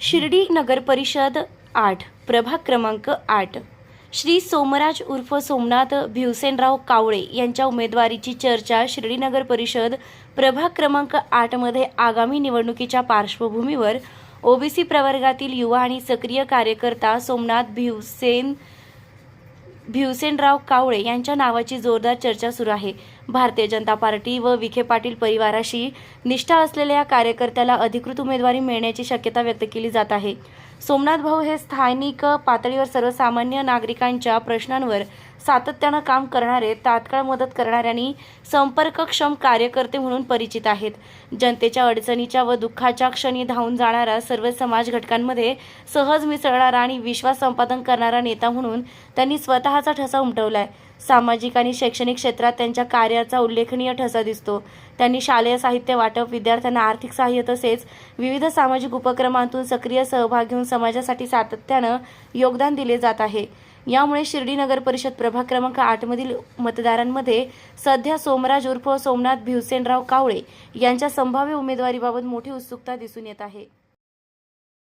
शिर्डी नगर परिषद आठ प्रभाग क्रमांक आठ. श्री सोमराज उर्फ सोमनाथ भिवसेनराव कावळे यांच्या उमेदवारीची चर्चा शिर्डी नगर परिषद प्रभाग क्रमांक आठमध्ये आगामी निवडणुकीच्या पार्श्वभूमीवर ओबीसी प्रवर्गातील युवा आणि सक्रिय कार्यकर्ता सोमनाथ भिवसेन भिवसेनराव कावळे यांच्या नावाची जोरदार चर्चा सुरू आहे. भारतीय जनता पार्टी व विखे पाटील परिवाराशी निष्ठा असलेल्या या कार्यकर्त्याला अधिकृत उमेदवारी मिळण्याची शक्यता व्यक्त केली जात आहे. सोमनाथ भाऊ हे स्थानिक पातळीवर सर्वसामान्य नागरिकांच्या प्रश्नांवर सातत्यानं काम करणारे तात्काळ मदत करणारे आणि संपर्कक्षम कार्यकर्ते म्हणून परिचित आहेत. जनतेच्या अडचणीच्या व दुःखाच्या क्षणी धावून जाणारा सर्व समाज घटकांमध्ये सहज मिसळणारा आणि विश्वास संपादन करणारा नेता म्हणून त्यांनी स्वतःचा ठसा उमटवलाय. सामाजिक आणि शैक्षणिक क्षेत्रात त्यांच्या कार्याचा उल्लेखनीय ठसा दिसतो. त्यांनी शालेय साहित्य वाटप विद्यार्थ्यांना आर्थिक सहाय्य तसेच विविध सामाजिक उपक्रमांतून सक्रिय सहभाग घेऊन समाजासाठी सातत्यानं योगदान दिले जात आहे. यामुळे शिर्डी नगर परिषद प्रभाग क्रमांक आठमधील मतदारांमध्ये सध्या सोमराज उर्फ सोमनाथ भिवसेनराव कावळे यांच्या संभाव्य उमेदवारीबाबत मोठी उत्सुकता दिसून येत आहे.